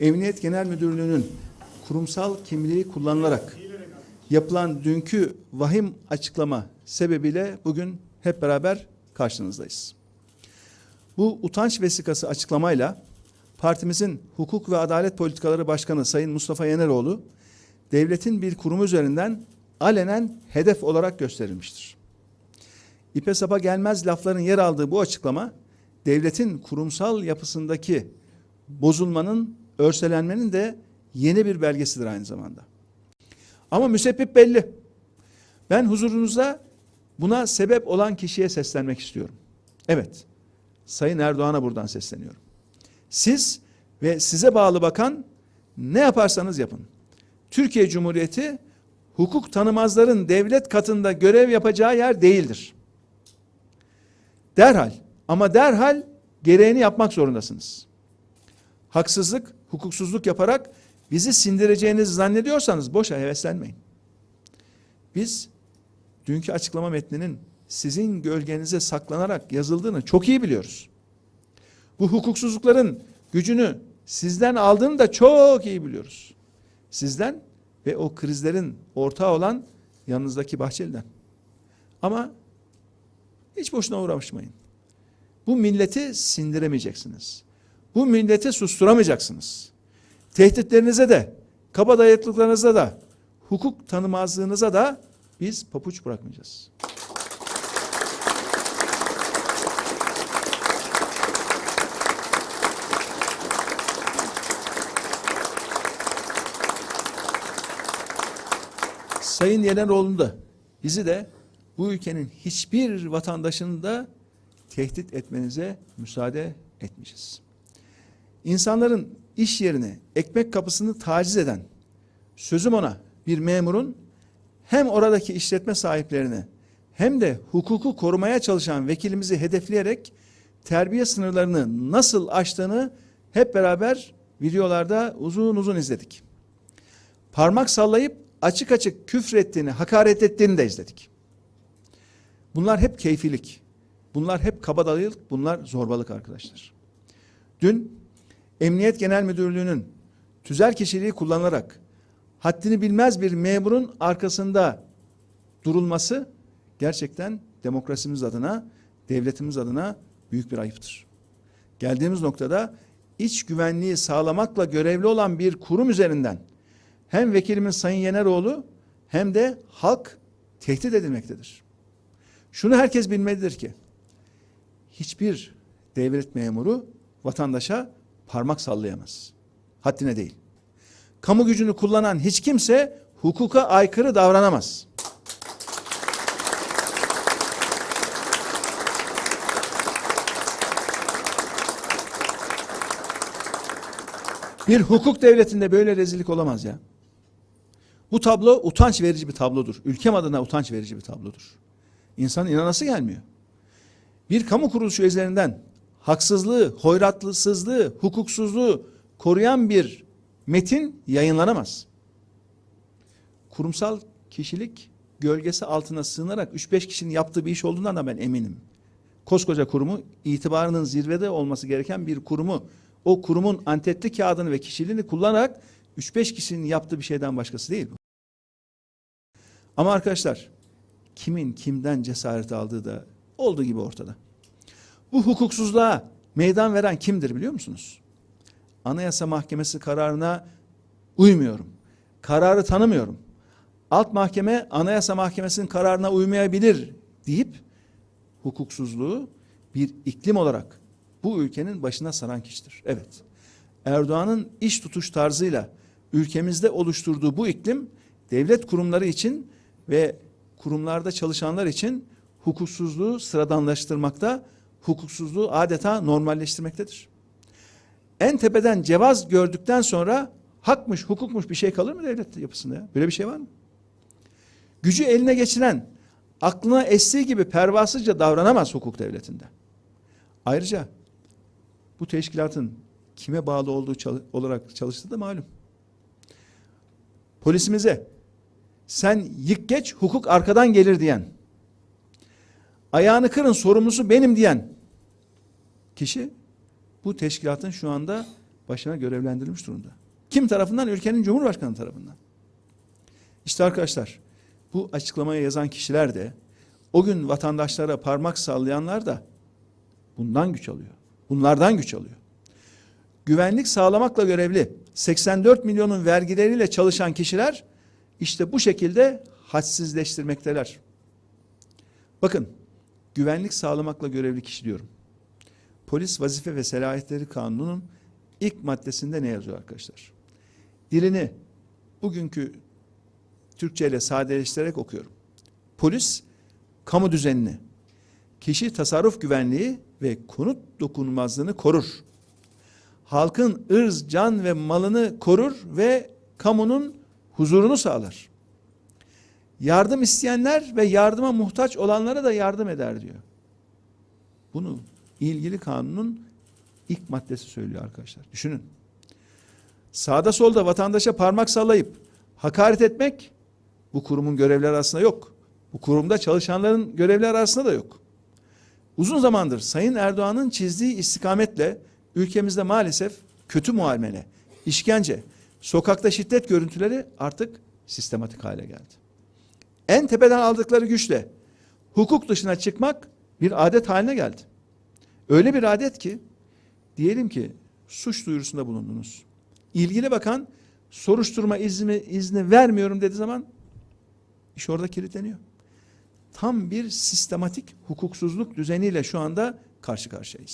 Emniyet Genel Müdürlüğü'nün kurumsal kimliği kullanılarak yapılan dünkü vahim açıklama sebebiyle bugün hep beraber karşınızdayız. Bu utanç vesikası açıklamayla partimizin Hukuk ve Adalet Politikaları Başkanı Sayın Mustafa Yeneroğlu devletin bir kurumu üzerinden alenen hedef olarak gösterilmiştir. İpe sapa gelmez lafların yer aldığı bu açıklama devletin kurumsal yapısındaki bozulmanın, örselenmenin de yeni bir belgesidir aynı zamanda. Ama müsebbip belli. Ben huzurunuzda buna sebep olan kişiye seslenmek istiyorum. Evet, Sayın Erdoğan'a buradan sesleniyorum. Siz ve size bağlı bakan ne yaparsanız yapın. Türkiye Cumhuriyeti hukuk tanımazların devlet katında görev yapacağı yer değildir. Derhal ama derhal gereğini yapmak zorundasınız. Haksızlık, hukuksuzluk yaparak bizi sindireceğinizi zannediyorsanız boşa heveslenmeyin. Biz dünkü açıklama metninin sizin gölgenize saklanarak yazıldığını çok iyi biliyoruz. Bu hukuksuzlukların gücünü sizden aldığını da çok iyi biliyoruz. Sizden ve o krizlerin ortağı olan yanınızdaki Bahçeli'den. Ama hiç boşuna uğraşmayın. Bu milleti sindiremeyeceksiniz. Bu milleti susturamayacaksınız. Tehditlerinize de, kabadayılıklarınıza da, hukuk tanımazlığınıza da biz papuç bırakmayacağız. Sayın Yeneroğlu'nu da bizi de bu ülkenin hiçbir vatandaşını da tehdit etmenize müsaade etmeyeceğiz. İnsanların iş yerine ekmek kapısını taciz eden sözüm ona bir memurun hem oradaki işletme sahiplerine hem de hukuku korumaya çalışan vekilimizi hedefleyerek terbiye sınırlarını nasıl aştığını hep beraber videolarda uzun uzun izledik. Parmak sallayıp açık açık küfrettiğini, hakaret ettiğini de izledik. Bunlar hep keyfilik. Bunlar hep kabadayılık, bunlar zorbalık arkadaşlar. Dün Emniyet Genel Müdürlüğü'nün tüzel kişiliği kullanılarak haddini bilmez bir memurun arkasında durulması gerçekten demokrasimiz adına, devletimiz adına büyük bir ayıptır. Geldiğimiz noktada iç güvenliği sağlamakla görevli olan bir kurum üzerinden hem vekilimiz Sayın Yeneroğlu hem de halk tehdit edilmektedir. Şunu herkes bilmelidir ki hiçbir devlet memuru vatandaşa parmak sallayamaz. Haddine değil. Kamu gücünü kullanan hiç kimse hukuka aykırı davranamaz. Bir hukuk devletinde böyle rezillik olamaz ya. Bu tablo utanç verici bir tablodur. Ülkem adına utanç verici bir tablodur. İnsan inanası gelmiyor. Bir kamu kuruluşu üzerinden haksızlığı, hoyratlısızlığı, hukuksuzluğu koruyan bir metin yayınlanamaz. Kurumsal kişilik gölgesi altına sığınarak 3-5 kişinin yaptığı bir iş olduğundan da ben eminim. Koskoca kurumu itibarının zirvede olması gereken bir kurumu o kurumun antetli kağıdını ve kişiliğini kullanarak 3-5 kişinin yaptığı bir şeyden başkası değil bu. Ama arkadaşlar kimin kimden cesaret aldığı da olduğu gibi ortada. Bu hukuksuzluğa meydan veren kimdir biliyor musunuz? Anayasa Mahkemesi kararına uymuyorum. Kararı tanımıyorum. Alt mahkeme Anayasa Mahkemesi'nin kararına uymayabilir deyip hukuksuzluğu bir iklim olarak bu ülkenin başına saran kişidir. Evet. Erdoğan'ın iş tutuş tarzıyla ülkemizde oluşturduğu bu iklim devlet kurumları için ve kurumlarda çalışanlar için hukuksuzluğu sıradanlaştırmakta, hukuksuzluğu adeta normalleştirmektedir. En tepeden cevaz gördükten sonra hakmış, hukukmuş bir şey kalır mı devlet yapısında ya? Böyle bir şey var mı? Gücü eline geçiren, aklına estiği gibi pervasızca davranamaz hukuk devletinde. Ayrıca bu teşkilatın kime bağlı olduğu çalı olarak çalıştığı da malum. Polisimize sen yık geç hukuk arkadan gelir diyen, ayağını kırın sorumlusu benim diyen kişi bu teşkilatın şu anda başına görevlendirilmiş durumda. Kim tarafından? Ülkenin Cumhurbaşkanı tarafından. İşte arkadaşlar bu açıklamaya yazan kişiler de o gün vatandaşlara parmak sallayanlar da bundan güç alıyor. Bunlardan güç alıyor. Güvenlik sağlamakla görevli 84 milyonun vergileriyle çalışan kişiler işte bu şekilde hadsizleştirmekteler. Bakın güvenlik sağlamakla görevli kişi diyorum. Polis vazife ve selahiyetleri kanununun ilk maddesinde ne yazıyor arkadaşlar? Dilini bugünkü Türkçe ile sadeleştirerek okuyorum. Polis kamu düzenini, kişi tasarruf güvenliği ve konut dokunulmazlığını korur. Halkın ırz, can ve malını korur ve kamunun huzurunu sağlar. Yardım isteyenler ve yardıma muhtaç olanlara da yardım eder diyor. Bunu ilgili kanunun ilk maddesi söylüyor arkadaşlar. Düşünün. Sağda solda vatandaşa parmak sallayıp hakaret etmek bu kurumun görevleri arasında yok. Bu kurumda çalışanların görevleri arasında da yok. Uzun zamandır Sayın Erdoğan'ın çizdiği istikametle ülkemizde maalesef kötü muamele, işkence, sokakta şiddet görüntüleri artık sistematik hale geldi. En tepeden aldıkları güçle hukuk dışına çıkmak bir adet haline geldi. Öyle bir adet ki diyelim ki suç duyurusunda bulundunuz. İlgili bakan soruşturma izni, izni vermiyorum dediği zaman iş orada kilitleniyor. Tam bir sistematik hukuksuzluk düzeniyle şu anda karşı karşıyayız.